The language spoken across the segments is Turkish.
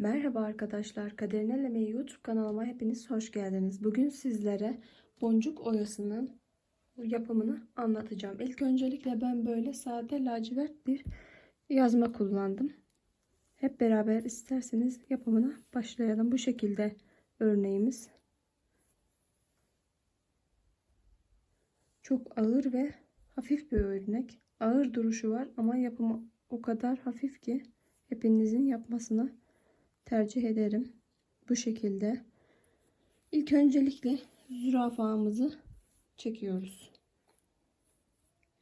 Merhaba arkadaşlar, Kaderin Elemeği YouTube kanalıma hepiniz hoş geldiniz. Bugün sizlere boncuk oyasının yapımını anlatacağım. İlk öncelikle ben böyle sade lacivert bir yazma kullandım. Hep beraber isterseniz yapımına başlayalım. Bu şekilde örneğimiz. Çok ağır ve hafif bir örnek. Ağır duruşu var ama yapımı o kadar hafif ki hepinizin yapmasını tercih ederim. Bu şekilde. İlk öncelikle zürafamızı çekiyoruz.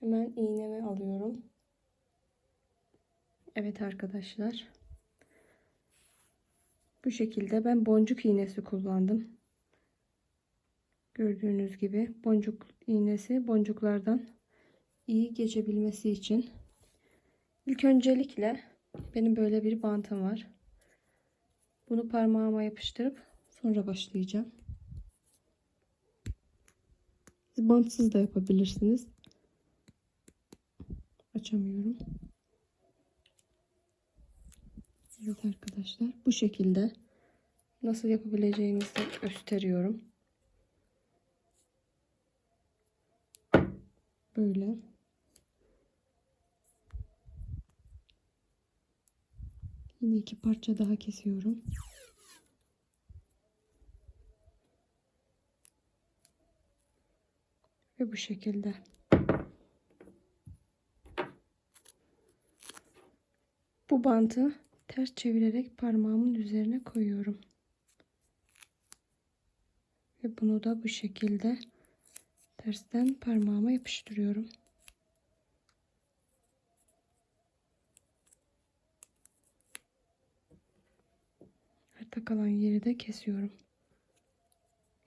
Hemen iğnemi alıyorum. Evet arkadaşlar. Bu şekilde ben boncuk iğnesi kullandım. Gördüğünüz gibi boncuk iğnesi boncuklardan iyi geçebilmesi için. İlk öncelikle benim böyle bir bantım var. Bunu parmağıma yapıştırıp sonra başlayacağım. Bantsız da yapabilirsiniz. Açamıyorum. Evet arkadaşlar bu şekilde nasıl yapabileceğinizi gösteriyorum. Böyle. Yine iki parça daha kesiyorum. Ve bu şekilde. Bu bantı ters çevirerek parmağımın üzerine koyuyorum. Ve bunu da bu şekilde tersten parmağıma yapıştırıyorum. Arta kalan yeri de kesiyorum.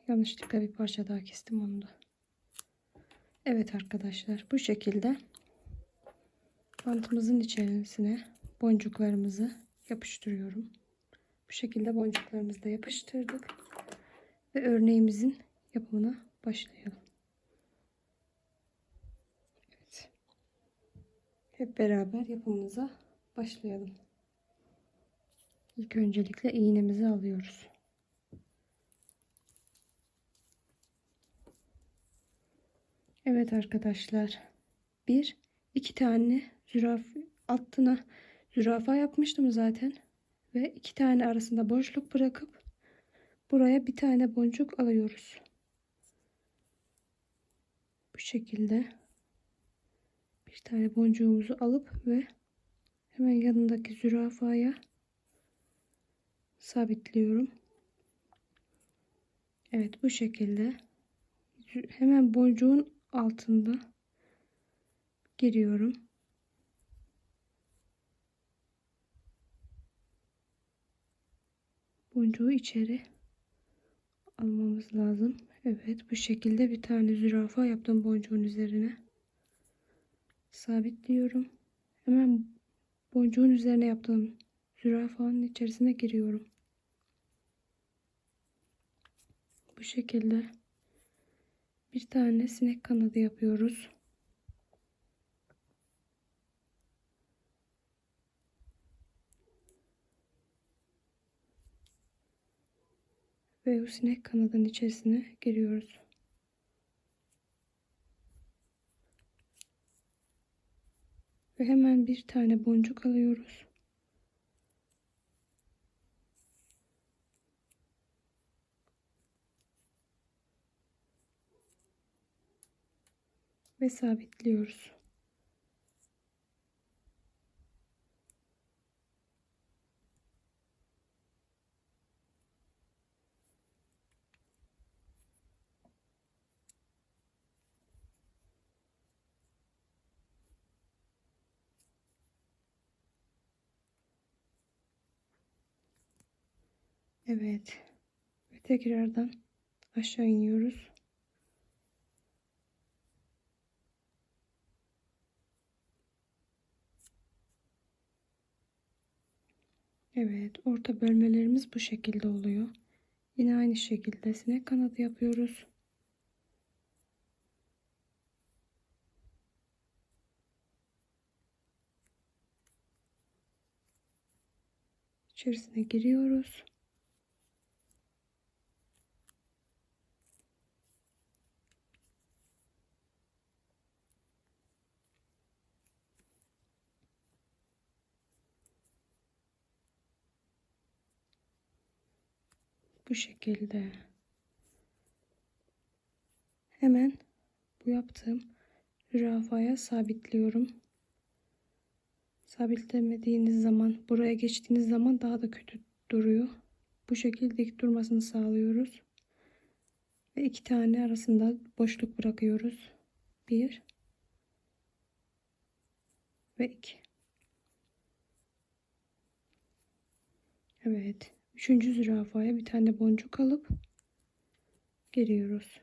Yanlışlıkla bir parça daha kestim onu da. Evet arkadaşlar bu şekilde bantımızın içerisine boncuklarımızı yapıştırıyorum. Bu şekilde boncuklarımızı da yapıştırdık. Ve örneğimizin yapımına başlayalım. Evet. Hep beraber yapımımıza başlayalım. İlk öncelikle iğnemizi alıyoruz. Evet arkadaşlar. Bir, iki tane züraf altına zürafa yapmıştım zaten. Ve iki tane arasında boşluk bırakıp buraya bir tane boncuk alıyoruz. Bu şekilde bir tane boncuğumuzu alıp ve hemen yanındaki zürafaya sabitliyorum. Evet bu şekilde hemen boncuğun altında giriyorum. Boncuğu içeri almamız lazım. Evet bu şekilde bir tane zürafa yaptım boncuğun üzerine. Sabitliyorum. Hemen boncuğun üzerine yaptığım zürafanın içerisine giriyorum. Bu şekilde bir tane sinek kanadı yapıyoruz. Ve o sinek kanadının içerisine giriyoruz. Ve hemen bir tane boncuk alıyoruz. Ve sabitliyoruz. Evet. Ve tekrardan aşağı iniyoruz. Evet, orta bölmelerimiz bu şekilde oluyor. Yine aynı şekilde sinek kanadı yapıyoruz. içerisine giriyoruz. Bu şekilde. Hemen bu yaptığım zürafaya sabitliyorum. Sabitlemediğiniz zaman buraya geçtiğiniz zaman daha da kötü duruyor. Bu şekilde dik durmasını sağlıyoruz. Ve iki tane arasında boşluk bırakıyoruz. Bir ve iki. Evet. Üçüncü zürafaya bir tane boncuk alıp giriyoruz.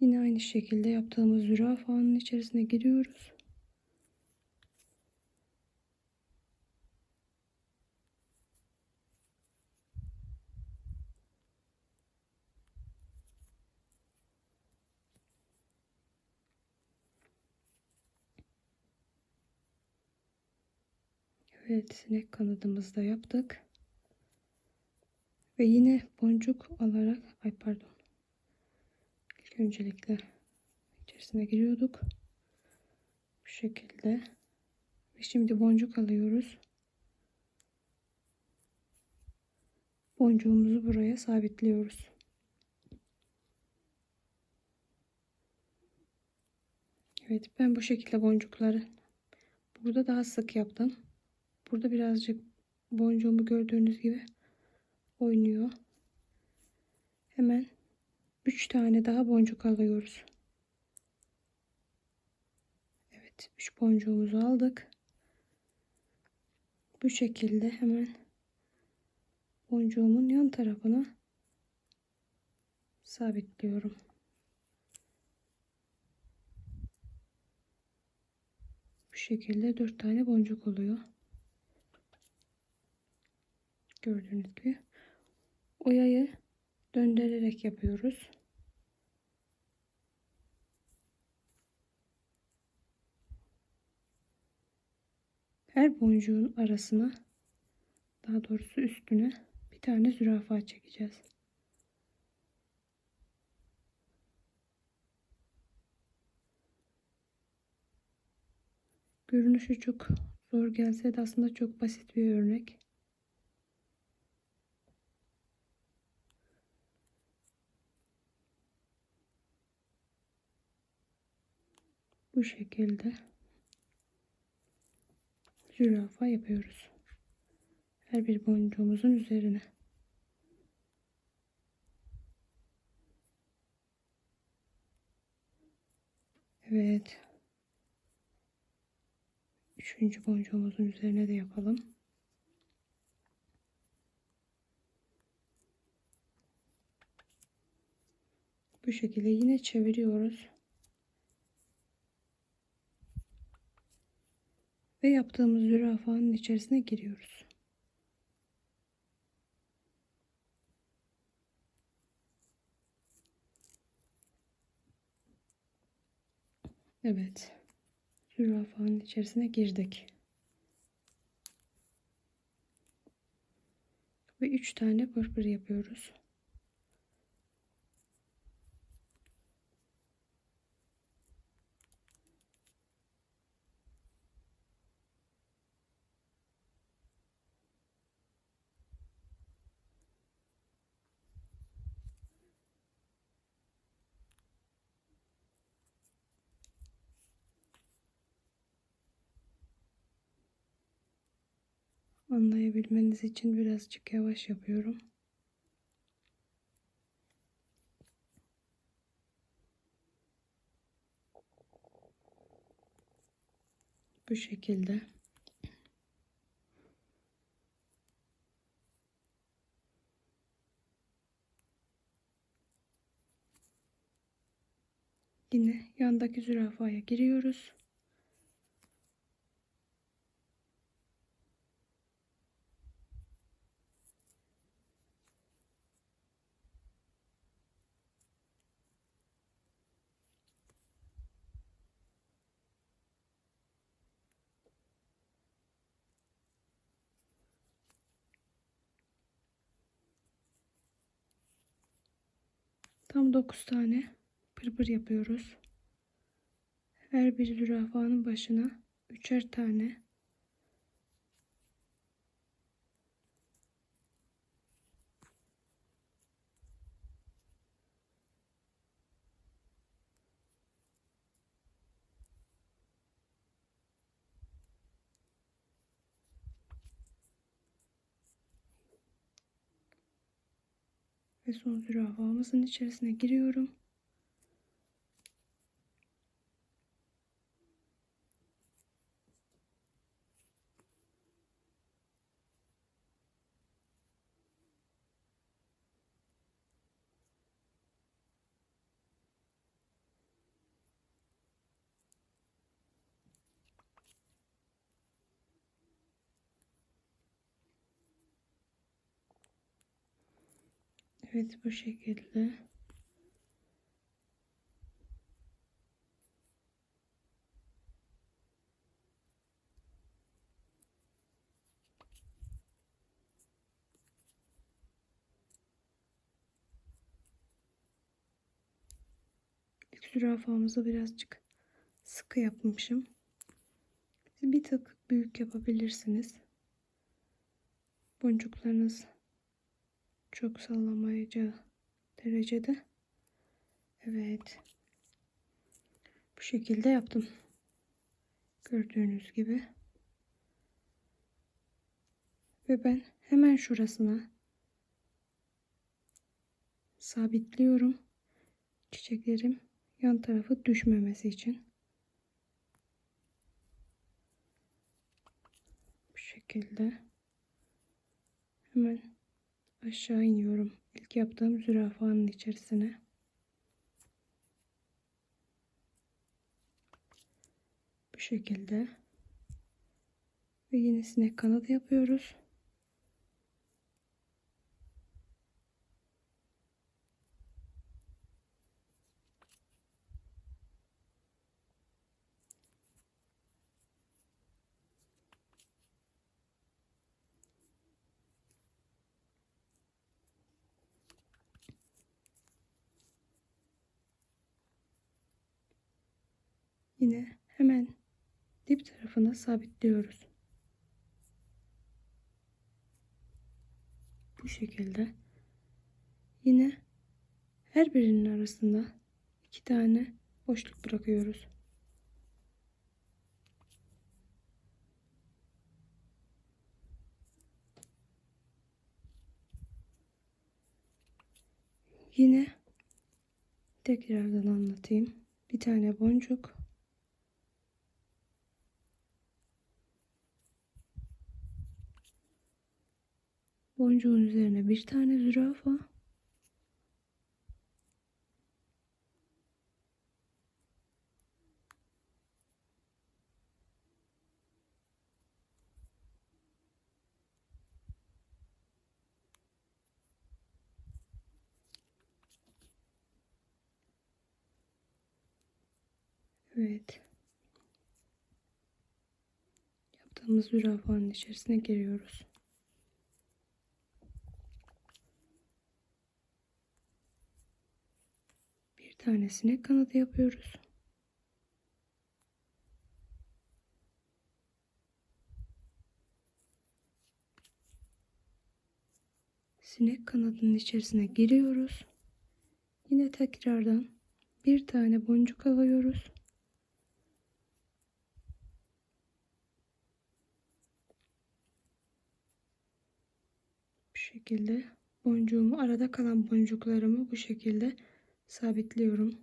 Yine aynı şekilde yaptığımız zürafanın içerisine giriyoruz. Evet sinek kanadımızı yaptık. Ve yine boncuk alarak ay pardon. İlk öncelikle içerisine giriyorduk. Bu şekilde. Ve şimdi boncuk alıyoruz. Boncuğumuzu buraya sabitliyoruz. Evet ben bu şekilde boncukları burada daha sık yaptım. Burada birazcık boncuğumu gördüğünüz gibi oynuyor. Hemen 3 tane daha boncuk alıyoruz. Evet 3 boncuğumuzu aldık. Bu şekilde hemen boncuğumun yan tarafına sabitliyorum. Bu şekilde 4 tane boncuk oluyor. Gördüğünüz gibi. Oyayı döndürerek yapıyoruz. Her boncuğun arasına daha doğrusu üstüne bir tane zürafa çekeceğiz. Görünüşü çok zor gelse de aslında çok basit bir örnek. Bu şekilde zürafa yapıyoruz. Her bir boncuğumuzun üzerine. Evet. Üçüncü boncuğumuzun üzerine de yapalım. Bu şekilde yine çeviriyoruz. Ve yaptığımız zürafanın içerisine giriyoruz. Evet. Zürafanın içerisine girdik. Ve 3 tane pırpır yapıyoruz. Anlayabilmeniz için birazcık yavaş yapıyorum. Bu şekilde. Yine yandaki zürafaya giriyoruz. Tam 9 tane pırpır yapıyoruz. Her bir zürafanın başına üçer tane ve son zürafamızın içerisine giriyorum. Evet bu şekilde. İlk zürafamızı birazcık sıkı yapmışım. Bir tık büyük yapabilirsiniz. Boncuklarınız çok sallamayacağı derecede. Evet. Bu şekilde yaptım. Gördüğünüz gibi. Ve ben hemen şurasına sabitliyorum. Çiçeklerim yan tarafı düşmemesi için. Bu şekilde. Hemen aşağı iniyorum. İlk yaptığım zürafanın içerisine. Bu şekilde. Ve yine sinek kanadı yapıyoruz. Yine hemen dip tarafına sabitliyoruz. Bu şekilde. Yine her birinin arasında iki tane boşluk bırakıyoruz. Yine tekrardan anlatayım. Bir tane boncuk Boncuğun üzerine bir tane zürafa. Evet. Yaptığımız zürafanın içerisine giriyoruz. Tanesine kanadı yapıyoruz. Sinek kanadının içerisine giriyoruz. Yine tekrardan bir tane boncuk alıyoruz. Bu şekilde boncuğumu arada kalan boncuklarımı bu şekilde sabitliyorum.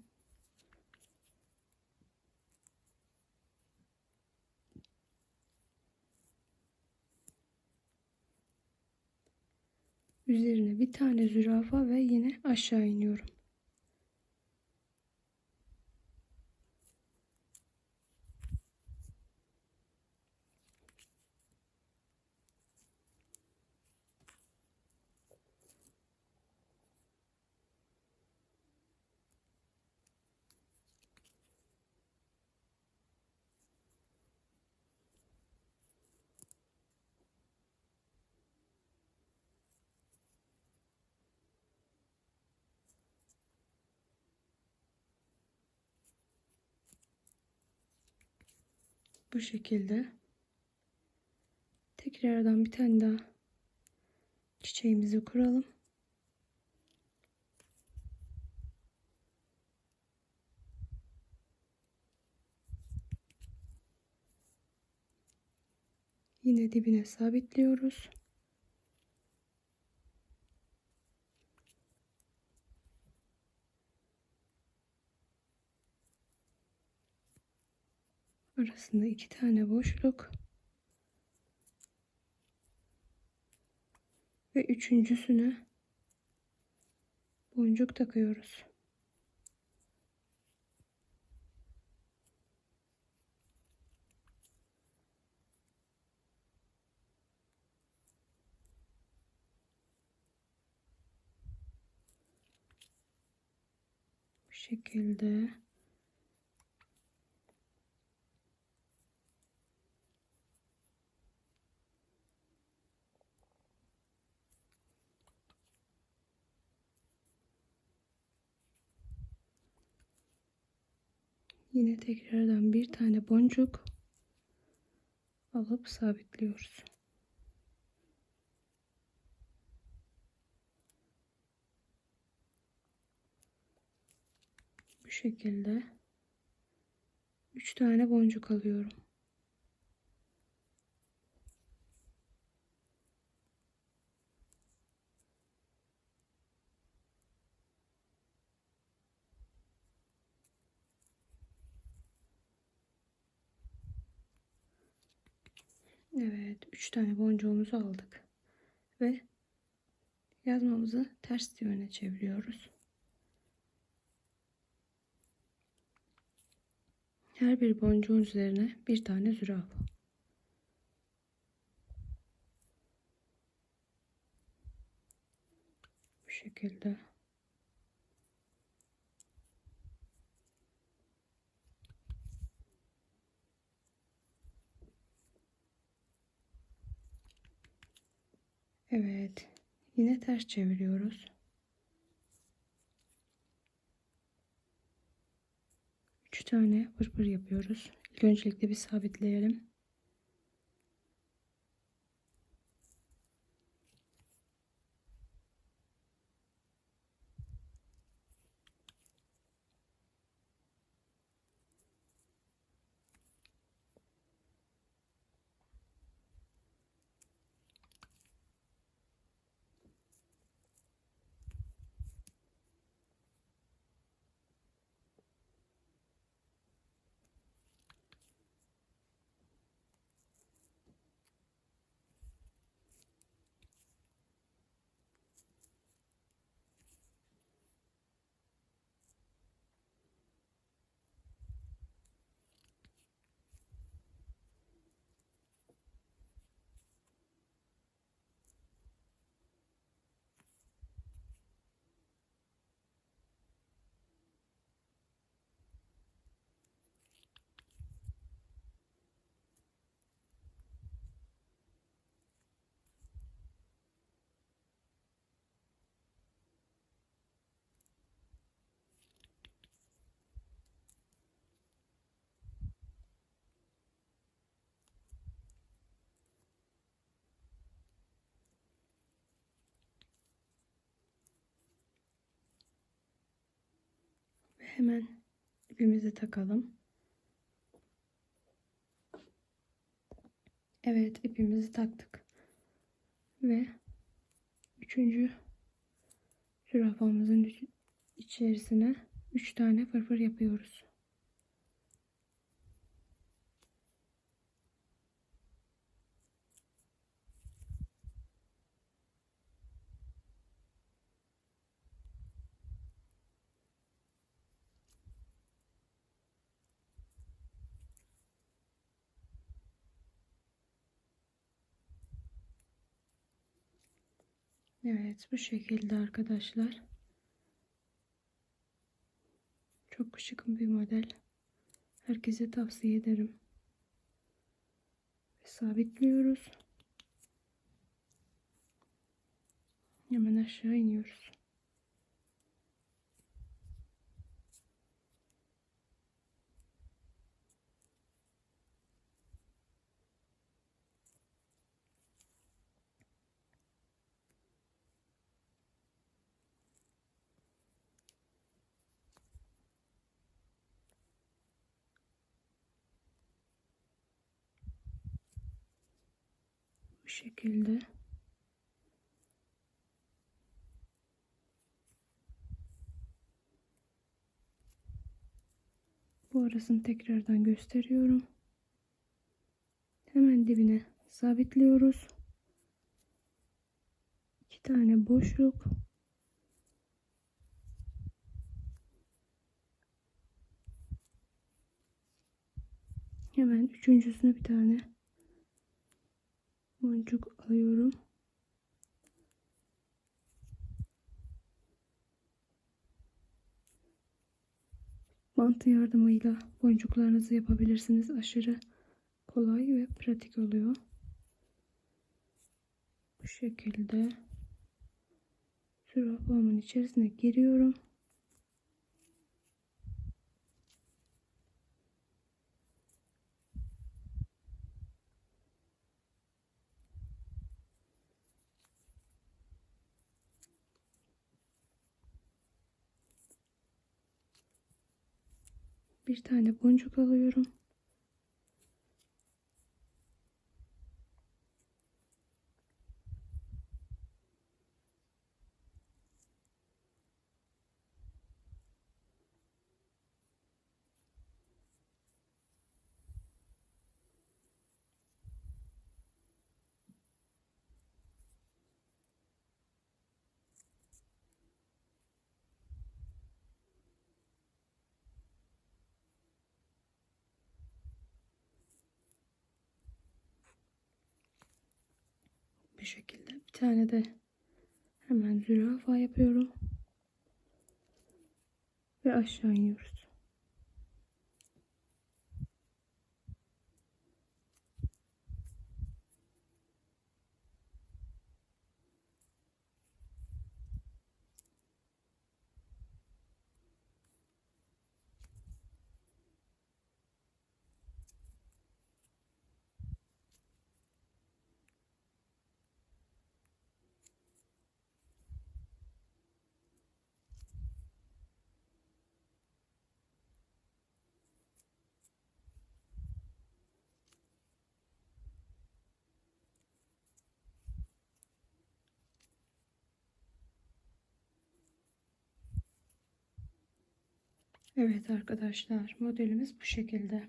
Üzerine bir tane zürafa ve yine aşağı iniyorum. Bu şekilde. Tekrardan bir tane daha çiçeğimizi kuralım. Yine dibine sabitliyoruz. Arasında iki tane boşluk. Ve üçüncüsüne boncuk takıyoruz. Şekilde Yine tekrardan bir tane boncuk alıp sabitliyoruz. Bu şekilde 3 tane boncuk alıyorum. Evet, 3 tane boncuğumuzu aldık. Ve yazmamızı ters yöne çeviriyoruz. Her bir boncuğun üzerine bir tane zürafa. Bu şekilde. Evet. Yine ters çeviriyoruz. Üç tane pırpır yapıyoruz. İlk öncelikle bir sabitleyelim. Hemen ipimizi takalım. Evet ipimizi taktık. Ve üçüncü zürafamızın içerisine üç tane fırfır yapıyoruz. Evet bu şekilde arkadaşlar. Çok şıkın bir model. Herkese tavsiye ederim. Sabitliyoruz. Hemen aşağı iniyoruz. Şekilde. Bu arasını tekrardan gösteriyorum. Hemen dibine sabitliyoruz. İki tane boşluk. Hemen üçüncüsüne bir tane boncuk alıyorum. Bantı yardımıyla boncuklarınızı yapabilirsiniz. Aşırı kolay ve pratik oluyor. Bu şekilde zürafamın içerisine giriyorum. Bir tane boncuk alıyorum. Bu şekilde bir tane de hemen zürafa yapıyorum. Ve aşağı iniyoruz. Evet arkadaşlar modelimiz bu şekilde.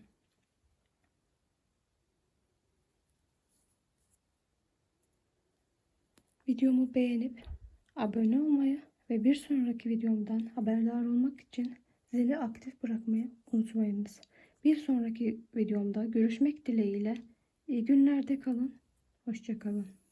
Videomu beğenip abone olmayı ve bir sonraki videomdan haberdar olmak için zili aktif bırakmayı unutmayınız. Bir sonraki videomda görüşmek dileğiyle iyi günlerde kalın. Hoşçakalın.